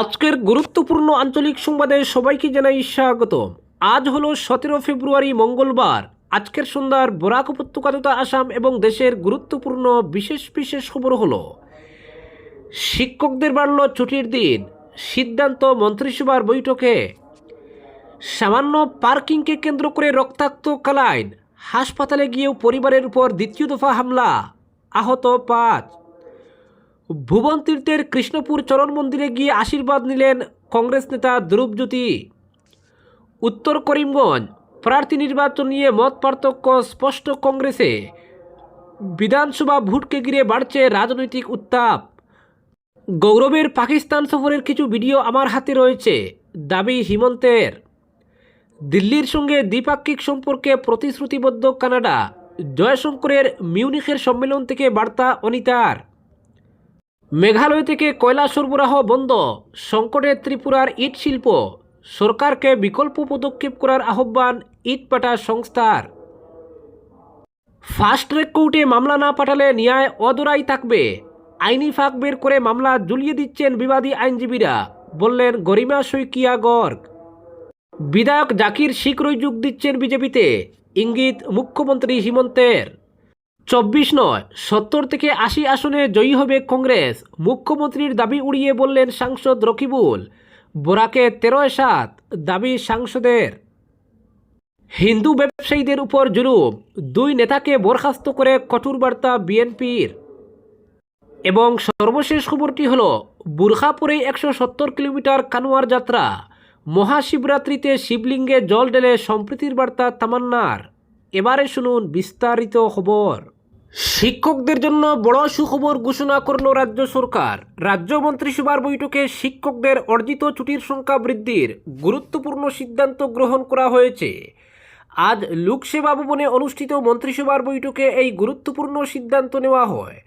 আজকের গুরুত্বপূর্ণ আঞ্চলিক সংবাদে সবাইকে জানাই স্বাগত আজ হলো সতেরো ফেব্রুয়ারি, মঙ্গলবার। আজকের সন্ধ্যার বরাক উপত্যকা তথা আসাম এবং দেশের গুরুত্বপূর্ণ বিশেষ বিশেষ খবর হলো, শিক্ষকদের বাড়ল ছুটির দিন। সিদ্ধান্ত মন্ত্রিসভার বৈঠকে। সামান্য পার্কিংকে কেন্দ্র করে রক্তাক্ত কালাইন। হাসপাতালে গিয়েও পরিবারের উপর দ্বিতীয় দফা হামলা। আহত পাঁচ। ভুবন তীর্থের কৃষ্ণপুর চরণ মন্দিরে গিয়ে আশীর্বাদ নিলেন কংগ্রেস নেতা ধ্রুবজ্যোতি উত্তর করিমগঞ্জ, প্রার্থী নির্বাচন নিয়ে মত পার্থক্য স্পষ্ট কংগ্রেসে। বিধানসভা ভোটকে ঘিরে বাড়ছে রাজনৈতিক উত্তাপ। গৌরবের পাকিস্তান সফরের কিছু ভিডিও আমার হাতে রয়েছে, দাবি হিমন্তের। দিল্লির সঙ্গে দ্বিপাক্ষিক সম্পর্কে প্রতিশ্রুতিবদ্ধ কানাডা, জয়শঙ্করের মিউনিখের সম্মেলন থেকে বার্তা অনিতার। মেঘালয় থেকে কয়লা সরবরাহ বন্ধ। সংকটে ত্রিপুরার ইট শিল্প। সরকারকে বিকল্প পদক্ষেপ করার আহ্বান ইটপাটা সংস্থার। ফাস্ট ট্র্যাক কোর্টে মামলা না পাঠালে ন্যায় অদরাই থাকবে। আইনি ফাঁক বের করে মামলা ঝুলিয়ে দিচ্ছেন বিবাদী আইনজীবীরা, বললেন গরিমা শইকিয়া গর্গ। বিধায়ক জাকির শীঘ্রই যোগ দিচ্ছেন বিজেপিতে, ইঙ্গিত মুখ্যমন্ত্রী হিমন্তের। চব্বিশ নয়, সত্তর থেকে আশি আসনে জয়ী হবে কংগ্রেস। মুখ্যমন্ত্রীর দাবি উড়িয়ে বললেন সাংসদ রকিবুল। বোরাকে তেরোয় সাত, দাবি সাংসদের। হিন্দু ব্যবসায়ীদের উপর জুলুম, দুই নেতাকে বরখাস্ত করে কঠোর বার্তা বিএনপির। এবং সর্বশেষ খবরটি হল বুরখা পরেই একশো সত্তর কিলোমিটার কানোয়ার যাত্রা। মহাশিবরাত্রিতে শিবলিঙ্গে জল ঢেলে সম্প্রীতির বার্তা তামান্নার। এবারে শুনুন বিস্তারিত খবর। শিক্ষকদের জন্য বড় সুখবর ঘোষণা করল রাজ্য সরকার। রাজ্য মন্ত্রিসভার বৈঠকে শিক্ষকদের অর্জিত ছুটির সংখ্যা বৃদ্ধির গুরুত্বপূর্ণ সিদ্ধান্ত গ্রহণ করা হয়েছে। আজ লোকসেবা ভবনে অনুষ্ঠিত মন্ত্রিসভার বৈঠকে এই গুরুত্বপূর্ণ সিদ্ধান্ত নেওয়া হয়।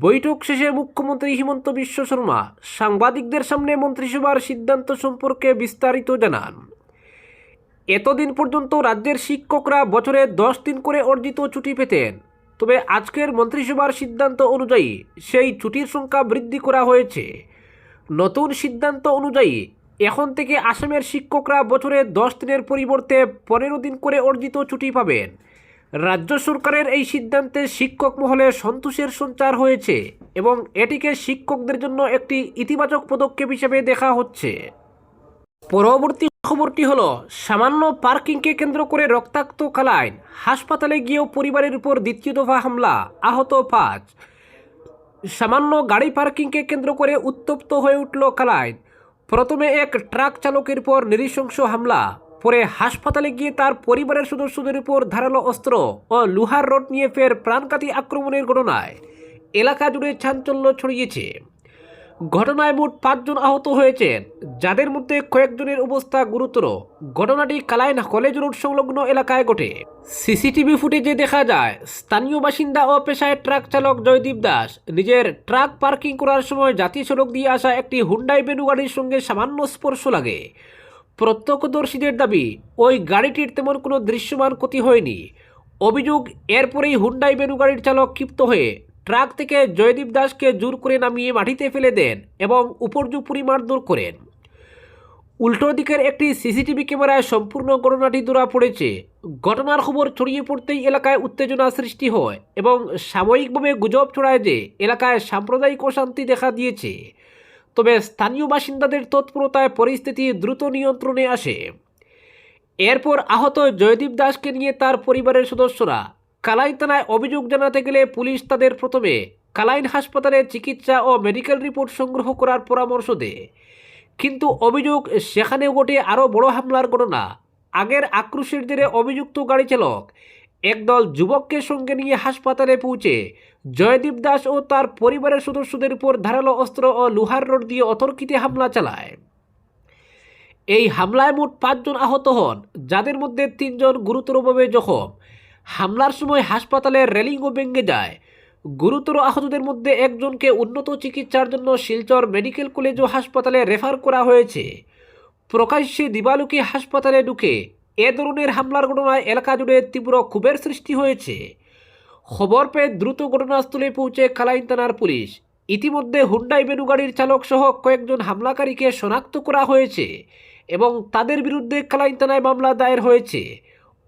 বৈঠক শেষে মুখ্যমন্ত্রী হিমন্ত বিশ্ব শর্মা সাংবাদিকদের সামনে মন্ত্রিসভার সিদ্ধান্ত সম্পর্কে বিস্তারিত জানান। এতদিন পর্যন্ত রাজ্যের শিক্ষকরা বছরে দশ দিন করে অর্জিত ছুটি পেতেন। তবে আজকের মন্ত্রিসভার সিদ্ধান্ত অনুযায়ী সেই ছুটির সংখ্যা বৃদ্ধি করা হয়েছে। নতুন সিদ্ধান্ত অনুযায়ী এখন থেকে আসামের শিক্ষকরা বছরে দশ দিনের পরিবর্তে পনেরো দিন করে অর্জিত ছুটি পাবেন। রাজ্য সরকারের এই সিদ্ধান্তে শিক্ষক মহলে সন্তোষের সঞ্চার হয়েছে এবং এটিকে শিক্ষকদের জন্য একটি ইতিবাচক পদক্ষেপ হিসেবে দেখা হচ্ছে। পরবর্তী খবরটি হলো, সামান্য পার্কিংকে কেন্দ্র করে রক্তাক্ত কালাইন, হাসপাতালে গিয়েও পরিবারের উপর দ্বিতীয় দফা হামলা, আহত পাঁচ। সামান্য গাড়ি পার্কিংকে কেন্দ্র করে উত্তপ্ত হয়ে উঠল কালাইন। প্রথমে এক ট্রাক চালকের উপর নৃশংস হামলা, পরে হাসপাতালে গিয়ে তার পরিবারের সদস্যদের উপর ধারালো অস্ত্র ও লোহার রড নিয়ে ফের প্রাণঘাতী আক্রমণের ঘটনায় এলাকা জুড়ে চাঞ্চল্য ছড়িয়েছে। ঘটনায় মোট পাঁচজন আহত হয়েছেন। যাদের মধ্যে কয়েকজনের অবস্থা গুরুতর। ঘটনাটি কালাইন কলেজ রোড সংলগ্ন এলাকায় ঘটে। সিসিটিভি ফুটেজে দেখা যায়, স্থানীয় বাসিন্দা ও পেশায় ট্রাক চালক জয়দীপ দাস নিজের ট্রাক পার্কিং করার সময় জাতীয় সড়ক দিয়ে আসা একটি হুন্ডাই বেনু গাড়ির সঙ্গে সামান্য স্পর্শ লাগে। প্রত্যক্ষদর্শীদের দাবি, ওই গাড়িটির তেমন কোনো দৃশ্যমান ক্ষতি হয়নি। অভিযোগ, এরপরেই হুন্ডাই বেনু গাড়ির চালক ক্ষিপ্ত হয়ে ট্রাক থেকে জয়দীপ দাসকে জোর করে নামিয়ে মাটিতে ফেলে দেন এবং উপর্যুপুরি মারধর করেন। উল্টো দিকের একটি সিসিটিভি ক্যামেরায় সম্পূর্ণ ঘটনাটি ধরা পড়েছে। ঘটনার খবর ছড়িয়ে পড়তেই এলাকায় উত্তেজনা সৃষ্টি হয় এবং সাময়িকভাবে গুজব ছড়ায় যে এলাকায় সাম্প্রদায়িক অশান্তি দেখা দিয়েছে। তবে স্থানীয় বাসিন্দাদের তৎপরতায় পরিস্থিতি দ্রুত নিয়ন্ত্রণে আসে। এরপর আহত জয়দীপ দাসকে নিয়ে তার পরিবারের সদস্যরা কালাইন থানায় অভিযোগ জানাতে গেলে পুলিশ তাদের প্রথমে কালাইন হাসপাতালে চিকিৎসা ও মেডিকেল রিপোর্ট সংগ্রহ করার পরামর্শ দেয়। কিন্তু অভিযোগ সেখানেও ঘটে আরও বড় হামলার ঘটনা। আগের আক্রোশের জেরে অভিযুক্ত গাড়ি চালক একদল যুবককে সঙ্গে নিয়ে হাসপাতালে পৌঁছে জয়দীপ দাস ও তার পরিবারের সদস্যদের উপর ধারালো অস্ত্র ও লোহার রড দিয়ে অতর্কিতে হামলা চালায়। এই হামলায় মোট পাঁচজন আহত হন, যাদের মধ্যে তিনজন গুরুতরভাবে জখম। হামলার সময় হাসপাতালের রেলিংও ভেঙে যায়। গুরুতর আহতদের মধ্যে একজনকে উন্নত চিকিৎসার জন্য শিলচর মেডিকেল কলেজ ও হাসপাতালে রেফার করা হয়েছে। প্রকাশ্যে দিবালুকি হাসপাতালে ঢুকে এ ধরনের হামলার ঘটনায় এলাকা জুড়ে তীব্র ক্ষোভের সৃষ্টি হয়েছে। খবর পেয়ে দ্রুত ঘটনাস্থলে পৌঁছে কালাইন থানার পুলিশ। ইতিমধ্যে হুন্ডাই বেনু গাড়ির চালক সহ কয়েকজন হামলাকারীকে শনাক্ত করা হয়েছে এবং তাদের বিরুদ্ধে কালাইন থানায় মামলা দায়ের হয়েছে।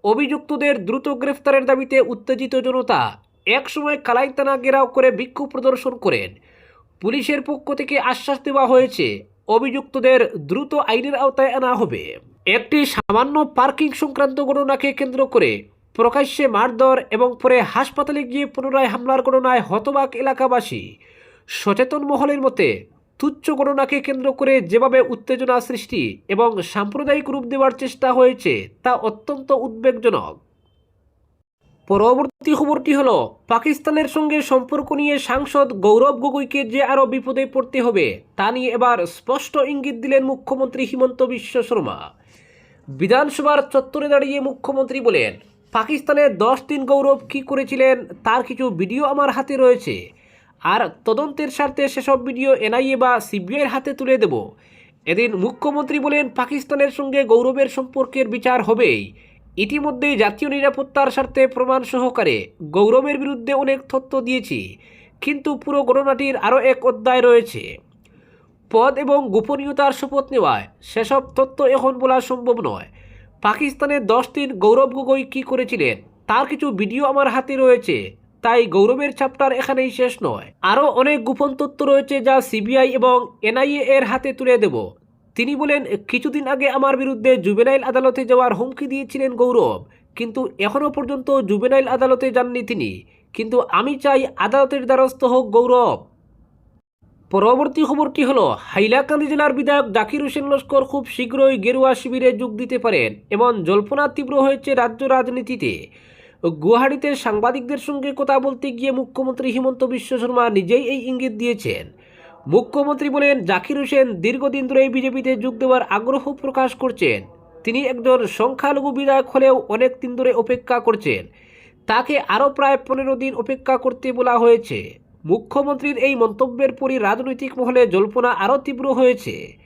অভিযুক্তদের দ্রুত গ্রেফতারের দাবিতে উত্তেজিত জনতা একসময় কালাইন থানা ঘেরাও করে বিক্ষোভ প্রদর্শন করেন। পুলিশের পক্ষ থেকে আশ্বাস দেওয়া হয়েছে, অভিযুক্তদের দ্রুত আইনের আওতায় আনা হবে। একটি সামান্য পার্কিং সংক্রান্ত ঘটনাকে কেন্দ্র করে প্রকাশ্যে মারধর এবং পরে হাসপাতালে গিয়ে পুনরায় হামলার ঘটনায় হতবাক এলাকাবাসী। সচেতন মহলের মতে তুচ্ছ ঘটনাকে কেন্দ্র করে যেভাবে উত্তেজনা সৃষ্টি এবং সাম্প্রদায়িক রূপ দেওয়ার চেষ্টা হয়েছে, তা অত্যন্ত উদ্বেগজনক। পরবর্তী খবরটি হল, পাকিস্তানের সঙ্গে সম্পর্ক নিয়ে সাংসদ গৌরব গগৈকে যে আরও বিপদে পড়তে হবে, তা নিয়ে এবার স্পষ্ট ইঙ্গিত দিলেন মুখ্যমন্ত্রী হিমন্ত বিশ্ব শর্মা। বিধানসভার চত্বরে দাঁড়িয়ে মুখ্যমন্ত্রী বলেন পাকিস্তানের দশ দিন গৌরব কি করেছিলেন, তার কিছু ভিডিও আমার হাতে রয়েছে। আর তদন্তের স্বার্থে সেসব ভিডিও এনআইএ বা সিবিআইয়ের হাতে তুলে দেব। এদিন মুখ্যমন্ত্রী বলেন, পাকিস্তানের সঙ্গে গৌরবের সম্পর্কের বিচার হবেই। ইতিমধ্যেই জাতীয় নিরাপত্তার স্বার্থে প্রমাণ সহকারে গৌরবের বিরুদ্ধে অনেক তথ্য দিয়েছি, কিন্তু পুরো ঘটনাটির আরও এক অধ্যায় রয়েছে। পদ এবং গোপনীয়তার শপথ নেওয়ায় সেসব তথ্য এখন বলা সম্ভব নয়। পাকিস্তানের দশ দিন গৌরব গগৈ কী করেছিলেন, তার কিছু ভিডিও আমার হাতে রয়েছে। তাই গৌরবের চ্যাপ্টার এখানেই শেষ নয়। আরও অনেক গোপন তথ্য রয়েছে যা সিবিআই এবং এনআইএ এর হাতে তুলে দেব। তিনি বলেন, কিছুদিন আগে আমার বিরুদ্ধে জুবেনাইল আদালতে যাওয়ার হুমকি দিয়েছিলেন গৌরব, কিন্তু এখনও পর্যন্ত জুবেনাইল আদালতে যাননি তিনি। কিন্তু আমি চাই আদালতের দ্বারস্থ হোক গৌরব। পরবর্তী খবরটি হলো, হাইলাকান্দি জেলার বিধায়ক জাকির হোসেন লস্কর খুব শীঘ্রই গেরুয়া শিবিরে যোগ দিতে পারেন এবং জল্পনা তীব্র হয়েছে রাজ্য রাজনীতিতে। গুয়াহাটিতে সাংবাদিকদের সঙ্গে কথা বলতে গিয়ে মুখ্যমন্ত্রী হিমন্ত বিশ্ব শর্মা নিজেই এই ইঙ্গিত দিয়েছেন। মুখ্যমন্ত্রী বলেন, জাকির হোসেন দীর্ঘদিন ধরে বিজেপিতে যোগ দেওয়ার আগ্রহ প্রকাশ করছেন। তিনি একজন সংখ্যালঘু বিধায়ক হলেও অনেক দিন ধরে অপেক্ষা করছেন। তাকে আরও প্রায় পনেরো দিন অপেক্ষা করতে বলা হয়েছে। মুখ্যমন্ত্রীর এই মন্তব্যের পরই রাজনৈতিক মহলে জল্পনা আরও তীব্র হয়েছে।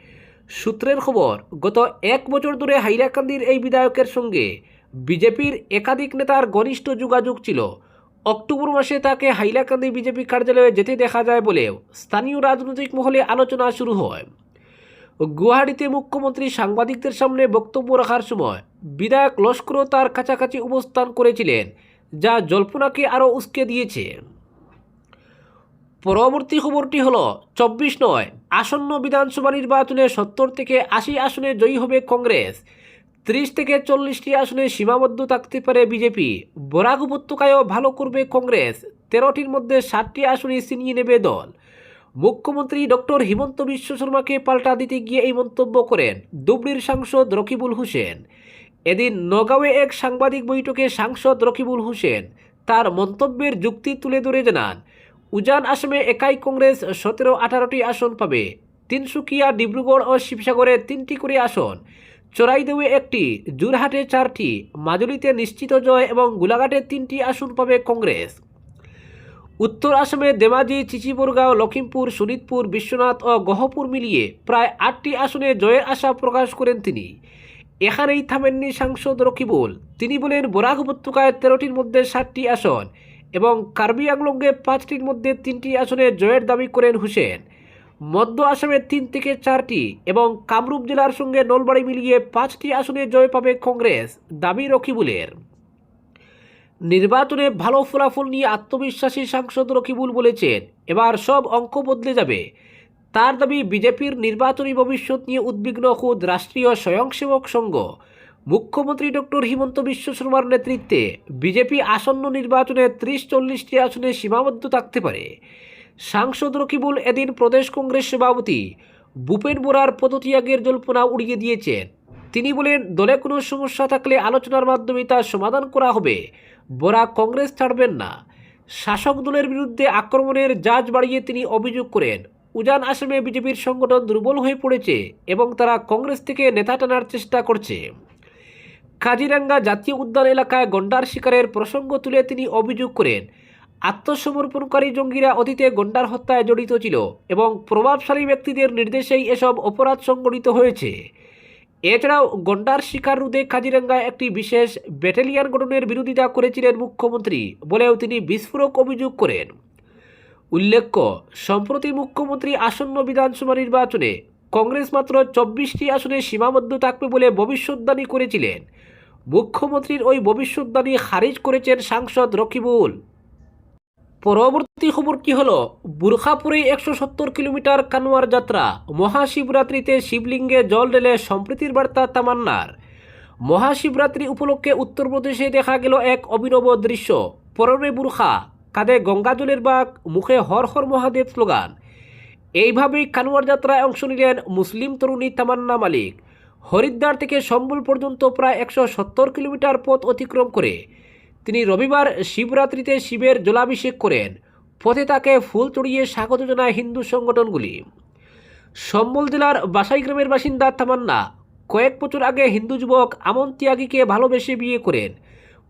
সূত্রের খবর, গত এক বছর ধরে হাইলাকান্দির এই বিধায়কের সঙ্গে বিজেপির একাধিক নেতার ঘনিষ্ঠ যোগাযোগ ছিল। অক্টোবর মাসে তাকে হাইলাকান্দি বিজেপি কার্যালয়ে যেতে দেখা যায় বলেও স্থানীয় রাজনৈতিক মহলে আলোচনা শুরু হয়। গুয়াহাটিতে মুখ্যমন্ত্রী সাংবাদিকদের সামনে বক্তব্য রাখার সময় বিধায়ক লস্করও তার কাছাকাছি অবস্থান করেছিলেন, যা জল্পনাকে আরও উস্কে দিয়েছে। পরবর্তী খবরটি হল, চব্বিশ নয়, আসন্ন বিধানসভা নির্বাচনে সত্তর থেকে আশি আসনে জয়ী হবে কংগ্রেস। ত্রিশ থেকে চল্লিশটি আসনে সীমাবদ্ধ থাকতে পারে বিজেপি। বরাক উপত্যকায়ও ভালো করবে কংগ্রেস। তেরোটির মধ্যে ষাটটি আসনে ছিনিয়ে নেবে দল। মুখ্যমন্ত্রী ডক্টর হিমন্ত বিশ্ব শর্মাকে পাল্টা দিতে গিয়ে এই মন্তব্য করেন ধুবড়ির সাংসদ রকিবুল হোসেন। এদিন নগাঁওয়ে এক সাংবাদিক বৈঠকে সাংসদ রকিবুল হোসেন তার মন্তব্যের যুক্তি তুলে ধরে জানান, উজান আসামে একাই কংগ্রেস সতেরো আঠারোটি আসন পাবে। তিনসুকিয়া, ডিব্রুগড় ও শিবসাগরে তিনটি করে আসন। চড়াইদেউয়ে একটি, জোরহাটে চারটি, মাজুলিতে নিশ্চিত জয় এবং গোলাঘাটে তিনটি আসন পাবে কংগ্রেস। উত্তর আসামে দেমাজি চিচিবরগাঁও লখিমপুর শোনিতপুর বিশ্বনাথ ও গহপুর মিলিয়ে প্রায় আটটি আসনে জয়ের আশা প্রকাশ করেন তিনি। এখানেই থামেননি সাংসদ রকিবুল। তিনি বলেন, বরাক উপত্যকায় তেরোটির মধ্যে সাতটি আসন এবং কার্বি আংলংয়ে পাঁচটির মধ্যে তিনটি আসনে জয়ের দাবি করেন হুসেন। মধ্য আসামে তিন থেকে চারটি এবং কামরূপ জেলার সঙ্গে নলবাড়ি মিলিয়ে পাঁচটি আসনে জয় পাবে কংগ্রেস, দাবি রকিবুলের। নির্বাচনে ভালো ফলাফল নিয়ে আত্মবিশ্বাসী সাংসদ রকিবুল বলেছেন, এবার সব অঙ্ক বদলে যাবে। তার দাবি, বিজেপির নির্বাচনী ভবিষ্যৎ নিয়ে উদ্বিগ্ন খুদ রাষ্ট্রীয় স্বয়ংসেবক সংঘ। মুখ্যমন্ত্রী ডক্টর হিমন্ত বিশ্ব শর্মার নেতৃত্বে বিজেপি আসন্ন নির্বাচনে ত্রিশ চল্লিশটি আসনে সীমাবদ্ধ থাকতে পারে। সাংসদ রকিবুল এদিন প্রদেশ কংগ্রেস সভাপতি ভূপেন বোরার পদত্যাগের জল্পনা উড়িয়ে দিয়েছেন। তিনি বলেন, দলে কোনো সমস্যা থাকলে আলোচনার মাধ্যমে তা সমাধান করা হবে। বোরা কংগ্রেস ছাড়বেন না। শাসক দলের বিরুদ্ধে আক্রমণের জাজ বাড়িয়ে তিনি অভিযোগ করেন, উজান আসামে বিজেপির সংগঠন দুর্বল হয়ে পড়েছে এবং তারা কংগ্রেস থেকে নেতা টানার চেষ্টা করছে। কাজিরাঙ্গা জাতীয় উদ্যান এলাকায় গন্ডার শিকারের প্রসঙ্গ তুলে তিনি অভিযোগ করেন আত্মসমর্পণকারী জঙ্গিরা অতীতে গন্ডার হত্যায় জড়িত ছিল এবং প্রভাবশালী ব্যক্তিদের নির্দেশেই এসব অপরাধ সংগঠিত হয়েছে। এছাড়াও গন্ডার শিকার রোধে কাজিরাঙ্গায় একটি বিশেষ ব্যাটালিয়ান গঠনের বিরোধিতা করেছিলেন মুখ্যমন্ত্রী বলেও তিনি বিস্ফোরক অভিযোগ করেন। উল্লেখ্য, সম্প্রতি মুখ্যমন্ত্রী আসন্ন বিধানসভা নির্বাচনে কংগ্রেস মাত্র চব্বিশটি আসনে সীমাবদ্ধ থাকবে বলে ভবিষ্যৎবাণী করেছিলেন। মুখ্যমন্ত্রীর ওই ভবিষ্যৎবাণী খারিজ করেছেন সাংসদ রকিবুল। পরবর্তী খবরটি হলো? বুরখাপুরে একশো সত্তর কিলোমিটার কানোয়ার যাত্রা। মহাশিবরাত্রিতে শিবলিঙ্গে জল ঢেলে সম্প্রীতির বার্তা তামান্নার। মহাশিবরাত্রি উপলক্ষে উত্তরপ্রদেশে দেখা গেল এক অভিনব দৃশ্য। পরনে বুরখা, কাঁধে গঙ্গাজলের বাঘ মুখে হর হর মহাদেব স্লোগান। এইভাবেই কানোয়ার যাত্রায় অংশ নিলেন মুসলিম তরুণী তামান্না মালিক। হরিদ্বার থেকে সম্বল পর্যন্ত প্রায় একশো সত্তর কিলোমিটার পথ অতিক্রম করে। তিনি রবিবার শিবরাত্রিতে শিবের জলাভিষেক করেন। পথে তাকে ফুল চড়িয়ে স্বাগত জানায় হিন্দু সংগঠনগুলি। সম্বল জেলার বাসাই গ্রামের বাসিন্দা তামান্না কয়েক বছর আগে হিন্দু যুবক আমন ত্যাগীকে ভালোবেসে বিয়ে করেন।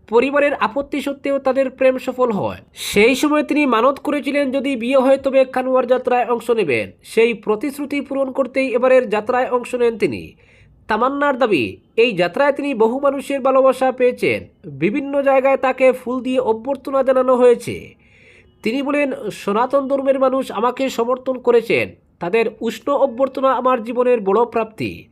পরিবারের আপত্তি সত্ত্বেও তাদের প্রেম সফল হয়। সেই সময় তিনি মানত করেছিলেন যদি বিয়ে হয় তবে কানুয়ার যাত্রায় অংশ নেবেন। সেই প্রতিশ্রুতি পূরণ করতেই এবারের যাত্রায় অংশ নেন তিনি। তামান্নার দাবি, এই যাত্রায় তিনি বহু মানুষের ভালোবাসা পেয়েছেন। বিভিন্ন জায়গায় তাকে ফুল দিয়ে অভ্যর্থনা জানানো হয়েছে। তিনি বলেন, সনাতন ধর্মের মানুষ আমাকে সমর্থন করেছেন। তাদের উষ্ণ অভ্যর্থনা আমার জীবনের বড় প্রাপ্তি।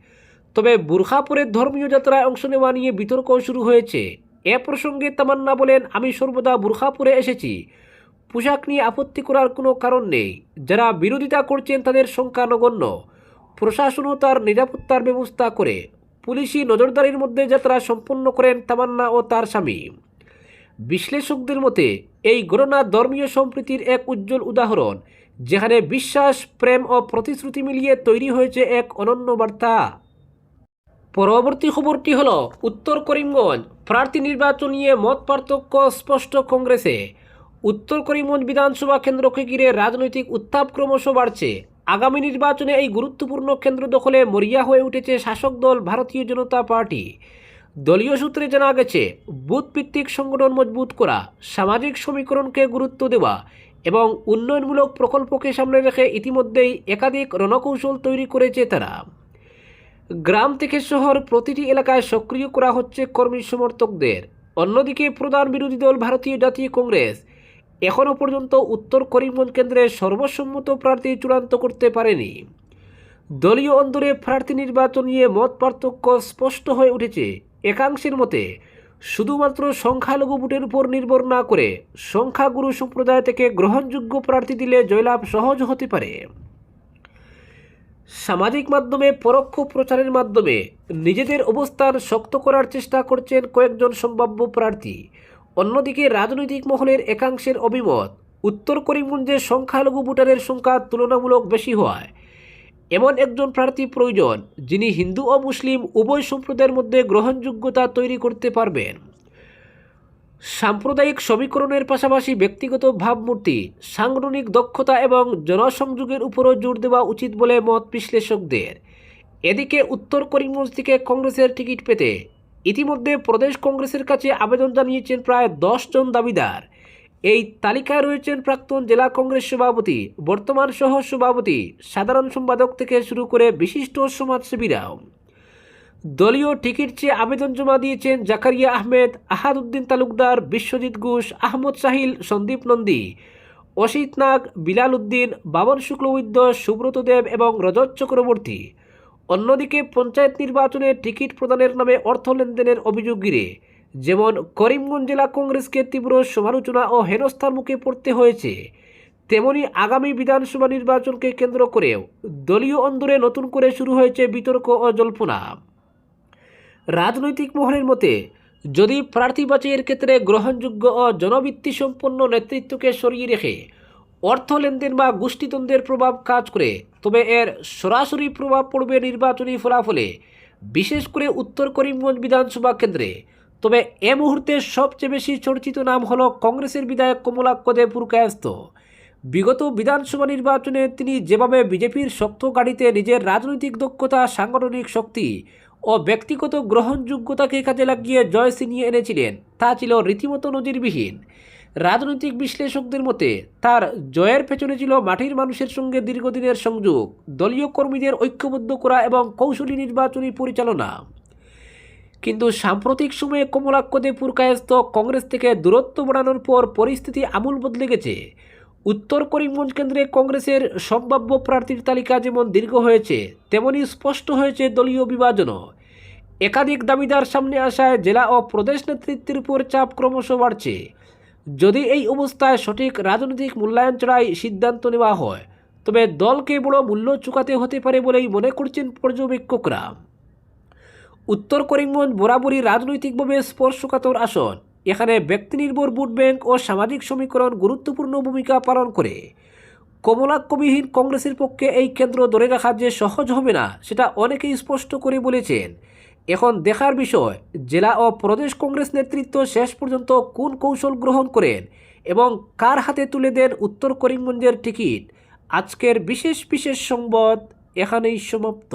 তবে বুরখাপুরের ধর্মীয় যাত্রায় অংশ নেওয়া নিয়ে বিতর্ক শুরু হয়েছে। এ প্রসঙ্গে তামান্না বলেন, আমি সর্বদা বুরখাপুরে এসেছি। পোশাক নিয়ে আপত্তি করার কোনো কারণ নেই। যারা বিরোধিতা করছেন তাদের সংখ্যা নগণ্য প্রশাসনও তার নিরাপত্তার ব্যবস্থা করে। পুলিশি নজরদারির মধ্যে যাত্রা সম্পন্ন করেন তামান্না ও তার স্বামী। বিশ্লেষকদের মতে, এই ঘটনা ধর্মীয় সম্প্রীতির এক উজ্জ্বল উদাহরণ, যেখানে বিশ্বাস, প্রেম ও প্রতিশ্রুতি মিলিয়ে তৈরি হয়েছে এক অনন্য বার্তা। পরবর্তী খবরটি হল, উত্তর করিমগঞ্জ প্রার্থী নির্বাচন নিয়ে মত পার্থক্য স্পষ্ট কংগ্রেসে। উত্তর করিমগঞ্জ বিধানসভা কেন্দ্রকে ঘিরে রাজনৈতিক উত্তাপ ক্রমশ বাড়ছে। আগামী নির্বাচনে এই গুরুত্বপূর্ণ কেন্দ্র দখলে মরিয়া হয়ে উঠেছে শাসক দল ভারতীয় জনতা পার্টি। দলীয় সূত্রে জানা গেছে বুথ ভিত্তিক সংগঠন মজবুত করা, সামাজিক সমীকরণকে গুরুত্ব দেওয়া এবং উন্নয়নমূলক প্রকল্পকে সামনে রেখে ইতিমধ্যেই একাধিক রণকৌশল তৈরি করেছে তারা। গ্রাম থেকে শহর প্রতিটি এলাকায় সক্রিয় করা হচ্ছে কর্মী সমর্থকদের। অন্যদিকে প্রধান বিরোধী দল ভারতীয় জাতীয় কংগ্রেস এখনও পর্যন্ত উত্তর করিমগঞ্জ কেন্দ্রে সর্বসম্মত প্রার্থী চূড়ান্ত করতে পারেনি। দলীয় অন্দরে প্রার্থী নির্বাচন নিয়ে মত পার্থক্য স্পষ্ট হয়ে উঠেছে একাংশের মতে। শুধুমাত্র সংখ্যালঘু ভোটের উপর নির্ভর না করে সংখ্যাগুরু সম্প্রদায় থেকে গ্রহণযোগ্য প্রার্থী দিলে জয়লাভ সহজ হতে পারে। সামাজিক মাধ্যমে পরোক্ষ প্রচারের মাধ্যমে নিজেদের অবস্থান শক্ত করার চেষ্টা করছেন কয়েকজন সম্ভাব্য প্রার্থী। অন্যদিকে রাজনৈতিক মহলের একাংশের অভিমত, উত্তর করিমগঞ্জে সংখ্যালঘু ভোটারের সংখ্যা তুলনামূলক বেশি হওয়ায়। এমন একজন প্রার্থী প্রয়োজন, যিনি হিন্দু ও মুসলিম উভয় সম্প্রদায়ের মধ্যে গ্রহণযোগ্যতা তৈরি করতে পারবেন। সাম্প্রদায়িক সমীকরণের পাশাপাশি ব্যক্তিগত ভাবমূর্তি, সাংগঠনিক দক্ষতা এবং জনসংযোগের উপরও জোর দেওয়া উচিত বলে মত বিশ্লেষকদের। এদিকে উত্তর করিমগঞ্জ থেকে কংগ্রেসের টিকিট পেতে ইতিমধ্যে প্রদেশ কংগ্রেসের কাছে আবেদন জানিয়েছেন প্রায় জন দাবিদার। এই তালিকায় রয়েছেন প্রাক্তন জেলা কংগ্রেস সভাপতি, বর্তমান সহ সভাপতি, সাধারণ সম্পাদক থেকে শুরু করে বিশিষ্ট সমাজসেবীরাও। দলীয় টিকিট চেয়ে আবেদন জমা দিয়েছেন জাকারিয়া আহমেদ, আহাদুদ্দিন তালুকদার, বিশ্বজিৎ ঘোষ, আহমদ সাহিল, সন্দীপ নন্দী, অসিত নাগ, বিলাল উদ্দিন, বাবন শুক্লবৈদ্য, সুব্রত দেব এবং রজত চক্রবর্তী। অন্যদিকে পঞ্চায়েত নির্বাচনে টিকিট প্রদানের নামে অর্থ লেনদেনের অভিযোগ ঘিরে, যেমন করিমগঞ্জ জেলা কংগ্রেসকে তীব্র সমালোচনা ও হেনস্থার মুখে পড়তে হয়েছে, তেমনি আগামী বিধানসভা নির্বাচনকে কেন্দ্র করেও দলীয় অন্দরে নতুন করে শুরু হয়েছে বিতর্ক ও জল্পনা। রাজনৈতিক মহলের মতে, যদি প্রার্থী বাছাইয়ের ক্ষেত্রে গ্রহণযোগ্য ও জনভিত্তি সম্পন্ন নেতৃত্বকে সরিয়ে রেখে অর্থ লেনদেন বা গোষ্ঠীদ্বন্দ্বের প্রভাব কাজ করে। তবে এর সরাসরি প্রভাব পড়বে নির্বাচনী ফলাফলে, বিশেষ করে উত্তর করিমগঞ্জ বিধানসভা কেন্দ্রে। তবে এ মুহূর্তে সবচেয়ে বেশি চর্চিত নাম হল কংগ্রেসের বিধায়ক কমলাক্ষ দেব পুরকায়স্ত বিগত বিধানসভা নির্বাচনে তিনি যেভাবে বিজেপির শক্ত গাড়িতে নিজের রাজনৈতিক দক্ষতা, সাংগঠনিক শক্তি ও ব্যক্তিগত গ্রহণযোগ্যতাকে কাজে লাগিয়ে জয় ছিনিয়ে এনেছিলেন, তা ছিল রীতিমতো নজিরবিহীন। রাজনৈতিক বিশ্লেষকদের মতে, তার জয়ের পেছনে ছিল মাটির মানুষের সঙ্গে দীর্ঘদিনের সংযোগ, দলীয় কর্মীদের ঐক্যবদ্ধ করা এবং কৌশলী নির্বাচনী পরিচালনা। কিন্তু সাম্প্রতিক সময়ে কমলাক্ষ দেব পুরকায়স্ত কংগ্রেস থেকে দূরত্ব বাড়ানোর পর পরিস্থিতি আমূল বদলে গেছে। উত্তর করিমগঞ্জ কেন্দ্রে কংগ্রেসের সম্ভাব্য প্রার্থীর তালিকা যেমন দীর্ঘ হয়েছে, তেমনি স্পষ্ট হয়েছে দলীয় বিভাজনও। একাধিক দাবিদার সামনে আসায় জেলা ও প্রদেশ নেতৃত্বের উপর চাপ ক্রমশ বাড়ছে। যদি এই অবস্থায় সঠিক রাজনৈতিক মূল্যায়ন ছাড়াই সিদ্ধান্ত নেওয়া হয়, তবে দলকে বড় মূল্য চুকাতে হতে পারে বলেই মনে করছেন পর্যবেক্ষকরা। উত্তর করিমগঞ্জ বরাবরই রাজনৈতিকভাবে স্পর্শকাতর আসন। এখানে ব্যক্তিনির্ভর ভোট ব্যাংক ও সামাজিক সমীকরণ গুরুত্বপূর্ণ ভূমিকা পালন করে। কমলাক্যবিহীন কংগ্রেসের পক্ষে এই কেন্দ্র ধরে রাখা যে সহজ হবে না, সেটা অনেকেই স্পষ্ট করে বলেছেন। এখন দেখার বিষয়, জেলা ও প্রদেশ কংগ্রেস নেতৃত্ব শেষ পর্যন্ত কোন কৌশল গ্রহণ করেন এবং কার হাতে তুলে দেন উত্তর করিমগঞ্জের টিকিট? আজকের বিশেষ বিশেষ সংবাদ এখানেই সমাপ্ত।